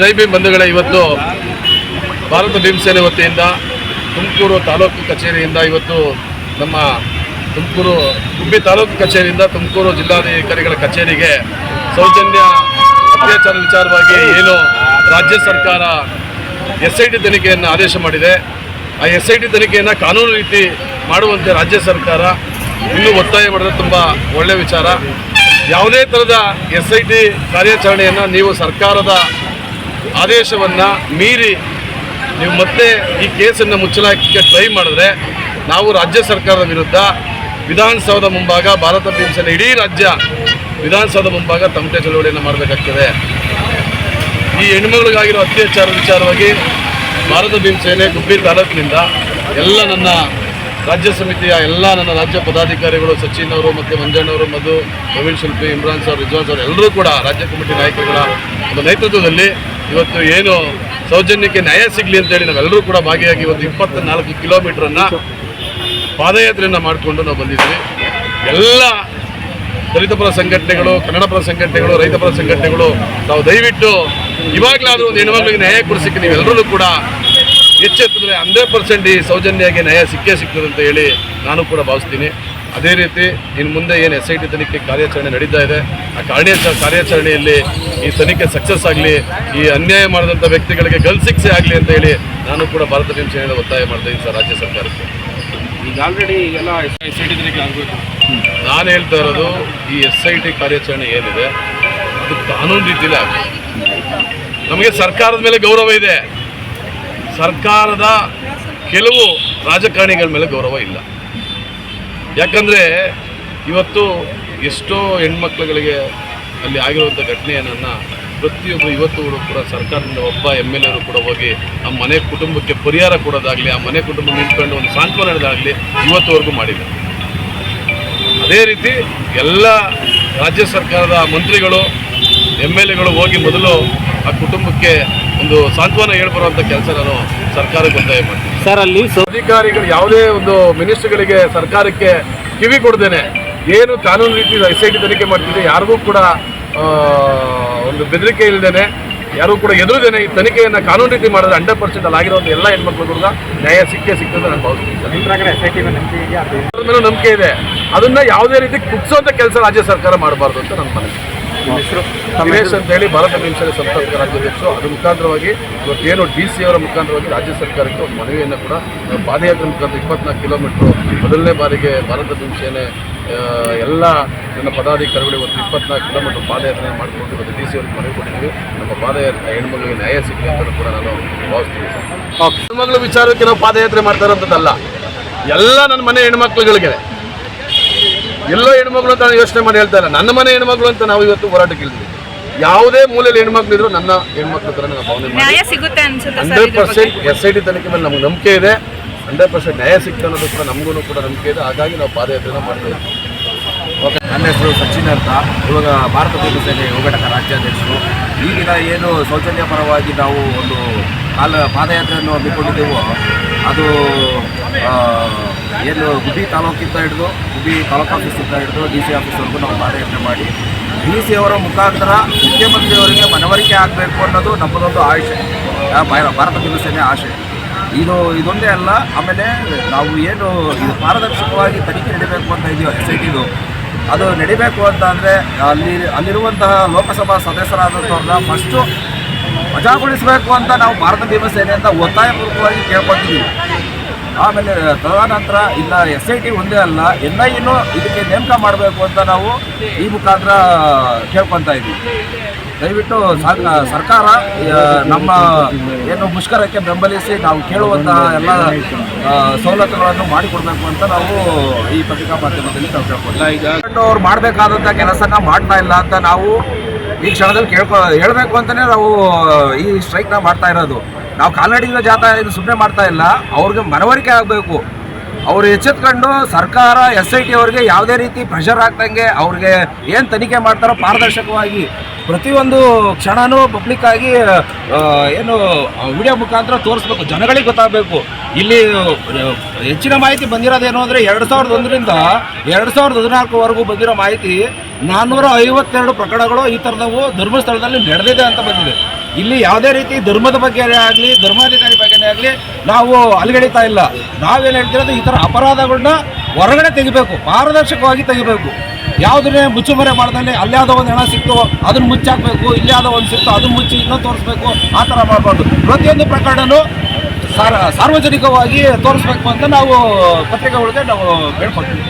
ಜೈ ಭೀಮ್ ಬಂಧುಗಳೇ, ಇವತ್ತು ಭಾರತ ಭೀಮಸೇನೆ ವತಿಯಿಂದ ತುಮಕೂರು ತಾಲೂಕು ಕಚೇರಿಯಿಂದ ಇವತ್ತು ನಮ್ಮ ತುಮಕೂರು ಗುಬ್ಬಿ ತಾಲೂಕು ಕಚೇರಿಯಿಂದ ತುಮಕೂರು ಜಿಲ್ಲಾಧಿಕಾರಿಗಳ ಕಚೇರಿಗೆ ಸೌಜನ್ಯ ಅತ್ಯಾಚಾರ ವಿಚಾರವಾಗಿ ಏನು ರಾಜ್ಯ ಸರ್ಕಾರ ಎಸ್ ಐ ಟಿ ತನಿಖೆಯನ್ನು ಆದೇಶ ಮಾಡಿದೆ. ಆ ಎಸ್ ಐ ಟಿ ತನಿಖೆಯನ್ನು ಕಾನೂನು ರೀತಿ ಮಾಡುವಂತೆ ರಾಜ್ಯ ಸರ್ಕಾರ ಇನ್ನೂ ಒತ್ತಾಯ ಮಾಡಿದ್ರೆ ತುಂಬ ಒಳ್ಳೆಯ ವಿಚಾರ. ಯಾವುದೇ ಥರದ ಎಸ್ ಐ ಟಿ ಕಾರ್ಯಾಚರಣೆಯನ್ನು ನೀವು ಸರ್ಕಾರದ ಆದೇಶವನ್ನು ಮೀರಿ ನೀವು ಮತ್ತೆ ಈ ಕೇಸನ್ನು ಮುಚ್ಚಲಾಕಕ್ಕೆ ಟ್ರೈ ಮಾಡಿದ್ರೆ ನಾವು ರಾಜ್ಯ ಸರ್ಕಾರದ ವಿರುದ್ಧ ವಿಧಾನಸೌಧ ಮುಂಭಾಗ ಭಾರತ ಭೀಮಸೇನೆ ಇಡೀ ರಾಜ್ಯ ವಿಧಾನಸೌಧ ಮುಂಭಾಗ ತಮಟೆ ಚಳವಳಿಯನ್ನು ಮಾಡಬೇಕಾಗ್ತದೆ. ಈ ಹೆಣ್ಮಗಳಿಗಾಗಿರೋ ಅತ್ಯಾಚಾರ ವಿಚಾರವಾಗಿ ಭಾರತ ಭೀಮಸೇನೆ ಗುಬ್ಬಿ ತಾಲೂಕಿನಿಂದ ಎಲ್ಲ ನನ್ನ ರಾಜ್ಯ ಸಮಿತಿಯ ಎಲ್ಲ ನನ್ನ ರಾಜ್ಯ ಪದಾಧಿಕಾರಿಗಳು ಸಚಿನ್ ಅವರು ಮತ್ತು ಮಂಜಣ್ಣವರು ಮಧು, ಪ್ರವೀಣ್ ಶಿಲ್ಪಿ, ಇಮ್ರಾನ್ ಸರ್, ರಿಜ್ವಾನ್ ಸರ್ ಎಲ್ಲರೂ ಕೂಡ ರಾಜ್ಯ ಕಮಿಟಿ ನಾಯಕರುಗಳ ಒಂದು ನೇತೃತ್ವದಲ್ಲಿ ಇವತ್ತು ಏನು ಸೌಜನ್ಯಕ್ಕೆ ನ್ಯಾಯ ಸಿಗಲಿ ಅಂತೇಳಿ ನಾವೆಲ್ಲರೂ ಕೂಡ ಭಾಗಿಯಾಗಿ ಒಂದು ಇಪ್ಪತ್ತ ನಾಲ್ಕು ಕಿಲೋಮೀಟ್ರನ್ನು ಪಾದಯಾತ್ರೆಯನ್ನು ಮಾಡಿಕೊಂಡು ನಾವು ಬಂದಿದ್ವಿ ಎಲ್ಲ ದಲಿತ ಪರ ಸಂಘಟನೆಗಳು, ಕನ್ನಡ ಪರ ಸಂಘಟನೆಗಳು, ರೈತ ಪರ ಸಂಘಟನೆಗಳು, ನಾವು ದಯವಿಟ್ಟು ಇವಾಗಲಾದರೂ ಒಂದು ಹೆಣ್ಮಕ್ಳಿಗೆ ನ್ಯಾಯ ನೀವು ನೀವೆಲ್ಲರೂ ಕೂಡ ಎಚ್ಚೆತ್ತಿದ್ರೆ ಹಂಡ್ರೆಡ್ ಪರ್ಸೆಂಟ್ ಈ ಸೌಜನ್ಯಾಗಿ ನ್ಯಾಯ ಸಿಕ್ಕೇ ಸಿಗ್ತದೆ ಅಂತ ಹೇಳಿ ನಾನು ಕೂಡ ಭಾವಿಸ್ತೀನಿ. ಅದೇ ರೀತಿ ಇನ್ನು ಮುಂದೆ ಏನು ಎಸ್ ಐ ಟಿ ತನಿಖೆ ಕಾರ್ಯಾಚರಣೆ ನಡೀತಾ ಇದೆ. ಆ ಕಾರ್ಯ ಕಾರ್ಯಾಚರಣೆಯಲ್ಲಿ ಈ ತನಿಖೆ ಸಕ್ಸಸ್ ಆಗಲಿ ಈ ಅನ್ಯಾಯ ಮಾಡಿದಂಥ ವ್ಯಕ್ತಿಗಳಿಗೆ ಗಲ್ ಶಿಕ್ಷೆ ಆಗಲಿ ಅಂತ ಹೇಳಿ ನಾನು ಕೂಡ ಭಾರತ ಭೀಮಸೇನೆಯಿಂದ ಒತ್ತಾಯ ಮಾಡ್ತಾ ಇದ್ದೀನಿ ಸರ್ ರಾಜ್ಯ ಸರ್ಕಾರಕ್ಕೆ. ಈಗ ಆಲ್ರೆಡಿ ಎಲ್ಲ ಎಸ್ ಐ ಟಿ ತನಿಖೆ ಆಗಬೇಕು. ನಾನು ಹೇಳ್ತಾ ಇರೋದು ಈ ಎಸ್ ಐ ಟಿ ಕಾರ್ಯಾಚರಣೆ ಏನಿದೆ ಅದು ಕಾನೂನು ರೀತಿಯಲ್ಲಿ ಆಗಲಿ. ನಮಗೆ ಸರ್ಕಾರದ ಮೇಲೆ ಗೌರವ ಇದೆ. ಸರ್ಕಾರದ ಕೆಲವು ರಾಜಕಾರಣಿಗಳ ಮೇಲೆ ಗೌರವ ಇಲ್ಲ. ಯಾಕಂದರೆ ಇವತ್ತು ಎಷ್ಟೋ ಹೆಣ್ಮಕ್ಳುಗಳಿಗೆ ಅಲ್ಲಿ ಆಗಿರುವಂಥ ಘಟನೆಯನ್ನು ಪ್ರತಿಯೊಬ್ಬರು ಇವತ್ತು ಕೂಡ ಸರ್ಕಾರದಿಂದ ಒಬ್ಬ ಎಂ ಎಲ್ ಎರು ಕೂಡ ಹೋಗಿ ಆ ಮನೆ ಕುಟುಂಬಕ್ಕೆ ಪರಿಹಾರ ಕೊಡೋದಾಗಲಿ, ಆ ಮನೆ ಕುಟುಂಬ ನಿಂತ್ಕೊಂಡು ಒಂದು ಸಾಂತ್ವನ ಹೇಳೋದಾಗಲಿ ಇವತ್ತುವರೆಗೂ ಮಾಡಿದೆ ಅದೇ ರೀತಿ ಎಲ್ಲ ರಾಜ್ಯ ಸರ್ಕಾರದ ಮಂತ್ರಿಗಳು, ಎಂ ಎಲ್ ಎಗಳು ಹೋಗಿ ಮೊದಲು ಆ ಕುಟುಂಬಕ್ಕೆ ಒಂದು ಸಾಂತ್ವನ ಹೇಳ್ಬರುವಂಥ ಕೆಲಸ ನಾನು ಸರ್ಕಾರಕ್ಕೆ ಒತ್ತಾಯ ಮಾಡ್ತೀನಿ. ಸರ್ ಅಲ್ಲಿ ಅಧಿಕಾರಿಗಳು ಯಾವುದೇ ಒಂದು ಮಿನಿಸ್ಟ್ರುಗಳಿಗೆ ಸರ್ಕಾರಕ್ಕೆ ಕಿವಿ ಕೊಡ್ದೇನೆ ಏನು ಕಾನೂನು ರೀತಿ ಐಸಿಐಟಿ ಐ ಟಿ ತನಿಖೆ ಮಾಡ್ತಿದೆ ಯಾರಿಗೂ ಕೂಡ ಒಂದು ಬೆದರಿಕೆ ಇಲ್ಲದೇನೆ ಯಾರು ಕೂಡ ಎದುರುದೇನೆ ಈ ತನಿಖೆಯನ್ನು ಕಾನೂನು ರೀತಿ ಮಾಡಿದ್ರೆ ಹಂಡ್ರೆಡ್ ಪರ್ಸೆಂಟ್ ಅಲ್ಲಿ ಆಗಿರುವಂಥ ಎಲ್ಲ ಹೆಣ್ಮಕ್ಳು ಕೂಡ ನ್ಯಾಯ ಸಿಕ್ಕೇ ಸಿಗ್ತದೆ ನಾನು ಭಾವಿಸ್ತೀನಿ. ಸರ್. ನಿಮ್ಮ ಪ್ರಕಾರ ಎಸ್ ಐ ಟಿ ನಂಬಿಕೆ ಇದೆ. ಅದನ್ನ ಯಾವುದೇ ರೀತಿ ಕುಗ್ಸೋಂಥ ಕೆಲಸ ರಾಜ್ಯ ಸರ್ಕಾರ ಮಾಡಬಾರ್ದು ಅಂತ ನನ್ನ ಹೆಸರು ದಿನೇಶ್ ಅಂತ ಹೇಳಿ ಭಾರತ ಭೀಮಸೇನೆ ಸಂಸ್ಥಾಪಕ ರಾಜ್ಯಾಧ್ಯಕ್ಷರು ಅದರ ಮುಖಾಂತರವಾಗಿ ಏನು ಡಿ ಸಿ ಅವರ ಮುಖಾಂತರವಾಗಿ ರಾಜ್ಯ ಸರ್ಕಾರಕ್ಕೆ ಒಂದು ಮನವಿಯನ್ನು ಕೂಡ ಪಾದಯಾತ್ರೆ ಮುಖಾಂತರ ಇಪ್ಪತ್ನಾಲ್ಕು ಕಿಲೋಮೀಟ್ರು ಮೊದಲನೇ ಬಾರಿಗೆ ಭಾರತ ಆ, ಎಲ್ಲ ನನ್ನ ಪದಾಧಿಕಾರಿಗಳು ಇವತ್ತು ಇಪ್ಪತ್ನಾಲ್ಕು ಕಿಲೋಮೀಟರ್ ಪಾದಯಾತ್ರೆ ಮಾಡಿಕೊಂಡು ಇವತ್ತು ಡಿ ಸಿ ಅವ್ರಿಗೆ ಮನವಿ ಕೊಟ್ಟಿದ್ದೀವಿ. ನಮ್ಮ ಪಾದಯಾತ್ರೆ ಹೆಣ್ಮಗಳಿಗೆ ನ್ಯಾಯ ಸಿಗಲಿ ಅಂತ ಕೂಡ ನಾನು ಭಾವಿಸ್ತೀನಿ. ಹೆಣ್ಮಕ್ಳ ವಿಚಾರಕ್ಕೆ ನಾವು ಪಾದಯಾತ್ರೆ ಮಾಡ್ತಾರಂಥದ್ದಲ್ಲ ಎಲ್ಲ ನನ್ನ ಮನೆ ಹೆಣ್ಮಕ್ಳುಗಳಿಗೆ. ಎಲ್ಲೋ ಹೆಣ್ಮಕ್ಳು ಅಂತ ನಾನು ಯೋಚನೆ ಮಾಡಿ ಹೇಳ್ತಾ ಇಲ್ಲ. ನನ್ನ ಮನೆ ಹೆಣ್ಮಕ್ಳು ಅಂತ ನಾವು ಇವತ್ತು ಹೋರಾಟಕ್ಕೆ ಇಳಿದ್ವಿ. ಯಾವುದೇ ಮೂಲೆಯಲ್ಲಿ ಹೆಣ್ಮಕ್ಳು ಇದ್ರು ನನ್ನ ಹೆಣ್ಮಕ್ಳು ಥರ ನಾವು ಭಾವನೆ ಮಾಡಿ ನ್ಯಾಯ ಸಿಗುತ್ತೆ ಅನ್ಸುತ್ತೆ sir hundred percent S I T ತನಿಖೆ ಮೇಲೆ ನಮ್ಗೆ ನಂಬಿಕೆ ಇದೆ. ಹಂಡ್ರೆಡ್ ಪರ್ಸೆಂಟ್ ನ್ಯಾಯ ಸಿಕ್ತ ಅನ್ನೋದು ಕೂಡ ನಮಗೂ ಕೂಡ ನಂಬಿಕೆ ಇದೆ. ಹಾಗಾಗಿ ನಾವು ಪಾದಯಾತ್ರೆನ ಮಾಡ್ತೇವೆ. ಓಕೆ ನನ್ನ ಹೆಸರು ಸಚಿನ್ ಅಂತ. ಇವಾಗ ಭಾರತ ಸೇನೆ ಯುವಘಟಕ ರಾಜ್ಯಾಧ್ಯಕ್ಷರು. ಈಗಿನ ಏನು ಸೌಜನ್ಯ ಪರವಾಗಿ ನಾವು ಒಂದು ಕಾಲ ಪಾದಯಾತ್ರೆಯನ್ನು ಹಮ್ಮಿಕೊಂಡಿದ್ದೆವು ಅದು ಏನು ಗುಬ್ಬಿ ತಾಲೂಕಿಂದ ಹಿಡಿದು, ಗುಬ್ಬಿ ತಾಲೂಕು ಆಫೀಸಿಂದ ಹಿಡಿದು ಡಿ ಸಿ ಆಫೀಸ್ವರೆಗೂ ನಾವು ಪಾದಯಾತ್ರೆ ಮಾಡಿ. ಡಿ ಸಿ ಅವರ ಮುಖಾಂತರ ಮುಖ್ಯಮಂತ್ರಿಯವರಿಗೆ ಮನವರಿಕೆ ಆಗಬೇಕು ಅನ್ನೋದು ನಮ್ಮದೊಂದು ಆಶೆ. ಭಾರತ ಜನಸೇನೆ ಆಶೆ. ಇದು, ಇದೊಂದೇ ಅಲ್ಲ, ಆಮೇಲೆ ನಾವು ಏನು ಇದು ಪಾರದರ್ಶಕವಾಗಿ ತನಿಖೆ ನಡೀಬೇಕು ಅಂತ ಇದೆಯೋ ಎಸ್ ಐ ಟಿದು ಅದು ನಡಿಬೇಕು ಅಂತ ಅಂದರೆ ಅಲ್ಲಿ, ಅಲ್ಲಿರುವಂತಹ ಲೋಕಸಭಾ ಸದಸ್ಯರಾದಂಥವ್ರನ್ನ ಫಸ್ಟು ವಜಾಗೊಳಿಸಬೇಕು ಅಂತ ನಾವು ಭಾರತ ಭೀಮಸೇನೆಯಿಂದ ಒತ್ತಾಯಪೂರ್ವಕವಾಗಿ ಕೇಳ್ಕೊತೀವಿ ಆಮೇಲೆ ತದನಂತರ ಇಲ್ಲ ಎಸ್ ಐ ಟಿ ಒಂದೇ ಅಲ್ಲ ಎನ್ ಐ ಇದಕ್ಕೆ ನೇಮಕ ಮಾಡಬೇಕು ಅಂತ ನಾವು ಈ ಮುಖಾಂತರ ಕೇಳ್ಕೊತಾ ಇದ್ದೀವಿ. ದಯವಿಟ್ಟು ಸರ್ಕಾರ ನಮ್ಮ ಏನು ಮುಷ್ಕರಕ್ಕೆ ಬೆಂಬಲಿಸಿ ನಾವು ಕೇಳುವಂತಹ ಎಲ್ಲ ಸವಲತ್ತುಗಳನ್ನು ಮಾಡಿಕೊಡ್ಬೇಕು ಅಂತ ನಾವು ಈ ಪತ್ರಿಕಾ ಮಾಧ್ಯಮದಲ್ಲಿ ನಾವು ಕೇಳ್ಕೊಳ್ತೀವಿ. ಈಗ ಅವ್ರು ಮಾಡಬೇಕಾದಂಥ ಕೆಲಸನ ಮಾಡ್ತಾ ಇಲ್ಲ ಅಂತ ನಾವು ಈ ಕ್ಷಣದಲ್ಲಿ ಕೇಳ್ಕೊ, ಹೇಳಬೇಕು ಅಂತಲೇ ನಾವು ಈ ಸ್ಟ್ರೈಕ್ನ ಮಾಡ್ತಾ ಇರೋದು. ನಾವು ಕಾಲ್ನಡಿಗೆ ಜಾಥಾ ಇದು ಸುಮ್ಮನೆ ಮಾಡ್ತಾ ಇಲ್ಲ. ಅವ್ರಿಗೆ ಮನವರಿಕೆ ಆಗಬೇಕು. ಅವರು ಎಚ್ಚೆತ್ಕೊಂಡು ಸರ್ಕಾರ, ಎಸ್ ಐ ಟಿ ಅವ್ರಿಗೆ ಯಾವುದೇ ರೀತಿ ಪ್ರೆಷರ್ ಆಗ್ದಂಗೆ ಅವ್ರಿಗೆ ಏನು ತನಿಖೆ ಮಾಡ್ತಾರೋ ಪಾರದರ್ಶಕವಾಗಿ ಪ್ರತಿಯೊಂದು ಕ್ಷಣನೂ ಪಬ್ಲಿಕ್ ಆಗಿ ಏನು ವಿಡಿಯೋ ಮುಖಾಂತರ ತೋರಿಸ್ಬೇಕು. ಜನಗಳಿಗೆ ಗೊತ್ತಾಗಬೇಕು. ಇಲ್ಲಿ ಹೆಚ್ಚಿನ ಮಾಹಿತಿ ಬಂದಿರೋದೇನು ಅಂದರೆ ಎರಡು ಸಾವಿರದ ಒಂದರಿಂದ ಎರಡು ಸಾವಿರದ ಹದಿನಾಲ್ಕುವರೆಗೂ ಬಂದಿರೋ ಮಾಹಿತಿ ನಾನ್ನೂರ ಐವತ್ತೆರಡು ಪ್ರಕರಣಗಳು ಈ ಥರದವು ಧರ್ಮಸ್ಥಳದಲ್ಲಿ ನಡೆದಿದೆ ಅಂತ ಬಂದಿದೆ. ಇಲ್ಲಿ ಯಾವುದೇ ರೀತಿ ಧರ್ಮದ ಬಗ್ಗೆ ಆಗಲಿ, ಧರ್ಮಾಧಿಕಾರಿ ಬಗ್ಗೆನೇ ಆಗಲಿ ನಾವು ಅಲ್ಲಿಗಡಿತಾ ಇಲ್ಲ. ನಾವೇನು ಹೇಳ್ತಿರೋದು, ಈ ಥರ ಅಪರಾಧಗಳನ್ನ ಹೊರಗಡೆ ತೆಗಿಬೇಕು, ಪಾರದರ್ಶಕವಾಗಿ ತೆಗಿಬೇಕು. ಯಾವುದನ್ನೇ ಮುಚ್ಚುಮರೆ ಮಾಡ್ದಲ್ಲಿ ಅಲ್ಲಿ ಯಾವುದೋ ಒಂದು ಹಣ ಸಿಕ್ತು, ಅದನ್ನು ಮುಚ್ಚಾಕಬೇಕು, ಇಲ್ಲಿ ಯಾವುದೋ ಒಂದು ಸಿಕ್ತು, ಅದನ್ನು ಮುಚ್ಚಿ ಇನ್ನೊಂದು ತೋರಿಸ್ಬೇಕು, ಆ ಥರ ಮಾಡಬಾರ್ದು. ಪ್ರತಿಯೊಂದು ಪ್ರಕರಣನೂ ಸಾರ್ ಸಾರ್ವಜನಿಕವಾಗಿ ತೋರಿಸ್ಬೇಕು ಅಂತ ನಾವು ಪತ್ರಿಕೆಗಳಿಗೆ ನಾವು ಬೇಡ್ಕೊಳ್ತೀವಿ